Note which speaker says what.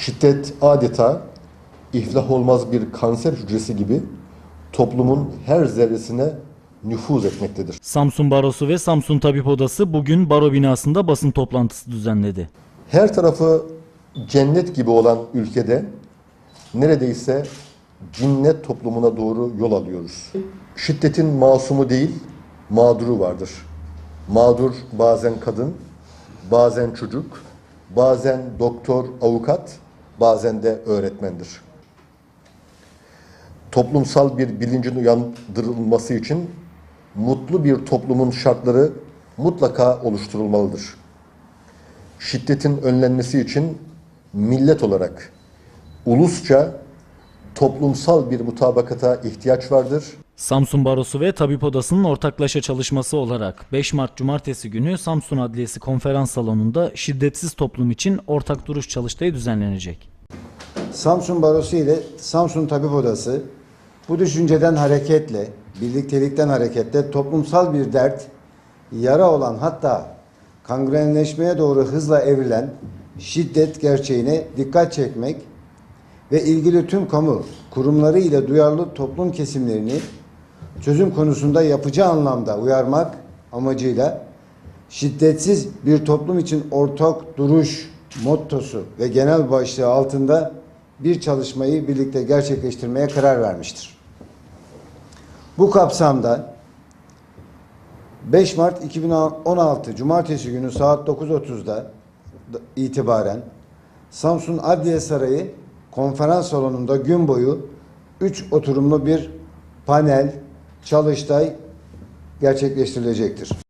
Speaker 1: Şiddet adeta iflah olmaz bir kanser hücresi gibi toplumun her zerresine nüfuz etmektedir.
Speaker 2: Samsun Barosu ve Samsun Tabip Odası bugün baro binasında basın toplantısı düzenledi.
Speaker 1: Her tarafı cennet gibi olan ülkede neredeyse cinnet toplumuna doğru yol alıyoruz. Şiddetin masumu değil, mağduru vardır. Mağdur bazen kadın, bazen çocuk, bazen doktor, avukat, bazen de öğretmendir. Toplumsal bir bilincin uyandırılması için mutlu bir toplumun şartları mutlaka oluşturulmalıdır şiddetin önlenmesi için millet olarak ulusça toplumsal bir mutabakata ihtiyaç vardır.
Speaker 2: Samsun Barosu ve Tabip Odası'nın ortaklaşa çalışması olarak 5 Mart Cumartesi günü Samsun Adliyesi Konferans Salonu'nda şiddetsiz toplum için ortak duruş çalıştayı düzenlenecek.
Speaker 3: Samsun Barosu ile Samsun Tabip Odası bu düşünceden hareketle, birliktelikten hareketle toplumsal bir dert, yara olan hatta kangrenleşmeye doğru hızla evrilen şiddet gerçeğine dikkat çekmek ve ilgili tüm kamu kurumları ile duyarlı toplum kesimlerini çözüm konusunda yapıcı anlamda uyarmak amacıyla şiddetsiz bir toplum için ortak duruş mottosu ve genel başlığı altında bir çalışmayı birlikte gerçekleştirmeye karar vermiştir. Bu kapsamda 5 Mart 2016 Cumartesi günü saat 9.30'da itibaren Samsun Adliye Sarayı konferans salonunda gün boyu 3 oturumlu bir panel, çalıştay gerçekleştirilecektir.